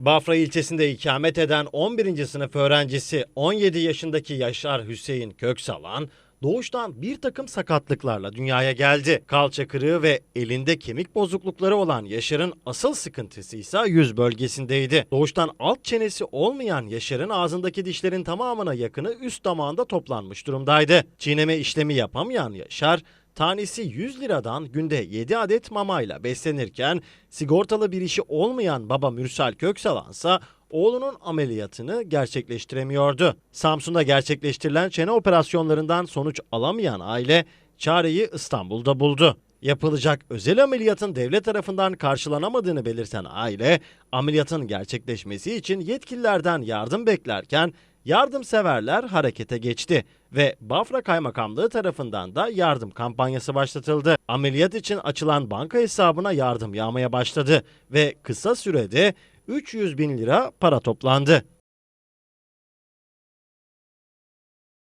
Bafra ilçesinde ikamet eden 11. sınıf öğrencisi 17 yaşındaki Yaşar Hüseyin Köksalan doğuştan bir takım sakatlıklarla dünyaya geldi. Kalça kırığı ve elinde kemik bozuklukları olan Yaşar'ın asıl sıkıntısı ise yüz bölgesindeydi. Doğuştan alt çenesi olmayan Yaşar'ın ağzındaki dişlerin tamamına yakını üst damağında toplanmış durumdaydı. Çiğneme işlemi yapamayan Yaşar tanesi 100 liradan günde 7 adet mamayla beslenirken sigortalı bir işi olmayan baba Mürsel Köksalansa oğlunun ameliyatını gerçekleştiremiyordu. Samsun'da gerçekleştirilen çene operasyonlarından sonuç alamayan aile çareyi İstanbul'da buldu. Yapılacak özel ameliyatın devlet tarafından karşılanamadığını belirten aile, ameliyatın gerçekleşmesi için yetkililerden yardım beklerken yardımseverler harekete geçti ve Bafra Kaymakamlığı tarafından da yardım kampanyası başlatıldı. Ameliyat için açılan banka hesabına yardım yağmaya başladı ve kısa sürede 300 bin lira para toplandı.